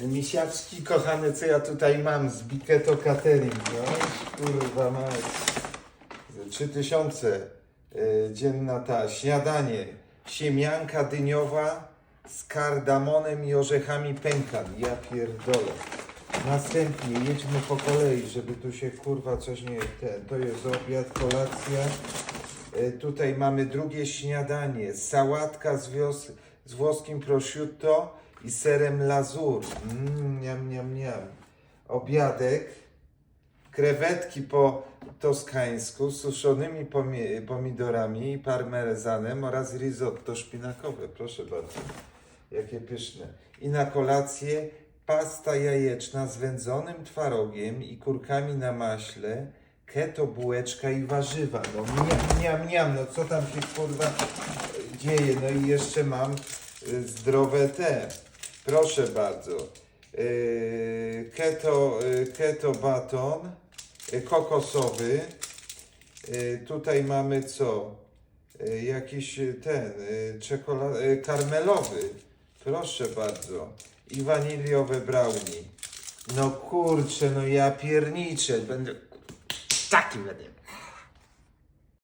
Misiaczki kochane, co ja tutaj mam z Biketo Catering, no kurwa mać. 3000 y, dzienna ta śniadanie. Siemianka dyniowa z kardamonem i orzechami pękan. Ja pierdolę. Następnie jedźmy po kolei, żeby tu się kurwa coś nie... Ten, to jest obiad, kolacja. Y, Tutaj mamy drugie śniadanie. Sałatka z, wios- z włoskim prosciutto i serem lazur. Mmm, niam, niam, niam. Obiadek. Krewetki po toskańsku z suszonymi pomi- pomidorami i parmezanem oraz risotto szpinakowe. Proszę bardzo. Jakie pyszne. I na kolację pasta jajeczna z wędzonym twarogiem i kurkami na maśle, keto bułeczka i warzywa. No miam, miam, miam, no co tam się kurwa dzieje? No i jeszcze mam y, zdrowe te. Proszę bardzo. Yy, keto, y, keto baton y, kokosowy. Tutaj mamy co? Jakiś ten, karmelowy. Proszę bardzo. I waniliowe brownie. No kurczę, no ja pierniczę. Będę taki będę.